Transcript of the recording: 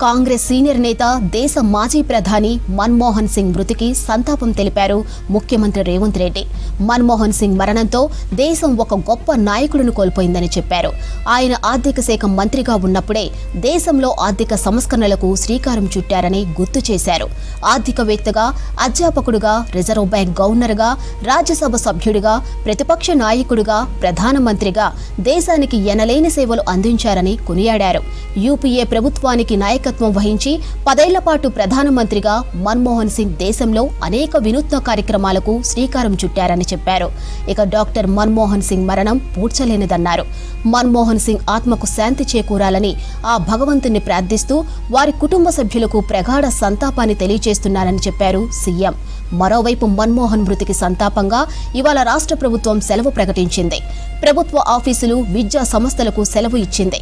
Congress senior నేత దేశ మాజీ ప్రధాని మన్మోహన్ సింగ్ మృతికి సంతాపం తెలిపారు ముఖ్యమంత్రి రేవంత్ రెడ్డి. మన్మోహన్ సింగ్ మరణంతో దేశం ఒక గొప్ప నాయకుడిని కోల్పోయిందని చెప్పారు. ఆయన ఆర్థిక శాఖ మంత్రిగా ఉన్నప్పుడే దేశంలో ఆర్థిక సంస్కరణలకు శ్రీకారం చుట్టారని గుర్తు చేశారు. ఆర్థికవేత్తగా అధ్యాపకుడుగా రిజర్వ్ బ్యాంక్ గవర్నర్గా రాజ్యసభ సభ్యుడిగా ప్రతిపక్ష నాయకుడిగా ప్రధానమంత్రిగా దేశానికి ఎనలేని సేవలు అందించారని కొనియాడారు. యూపీఏ ప్రభుత్వానికి నాయకత్వం వహించి పదేళ్ళ పాటు ప్రధానమంత్రిగా మన్మోహన్ సింగ్ దేశంలో అనేక వినూత్న కార్యక్రమాలకు శ్రీకారం చుట్టారని చెప్పారు. ఇక డాక్టర్ మన్మోహన్ సింగ్ మరణం పూడ్చలేనిదన్నారు. మన్మోహన్ సింగ్ ఆత్మకు శాంతి చేకూరాలని ఆ భగవంతుని ప్రార్థిస్తూ వారి కుటుంబ సభ్యులకు ప్రగాఢ సంతాపాన్ని తెలియజేస్తున్నారని చెప్పారు సీఎం. మరోవైపు మన్మోహన్ మృతికి సంతాపంగా ఇవాళ రాష్ట్ర ప్రభుత్వం సెలవు ప్రకటించింది. ప్రభుత్వ ఆఫీసులు విద్యా సంస్థలకు సెలవు ఇచ్చింది.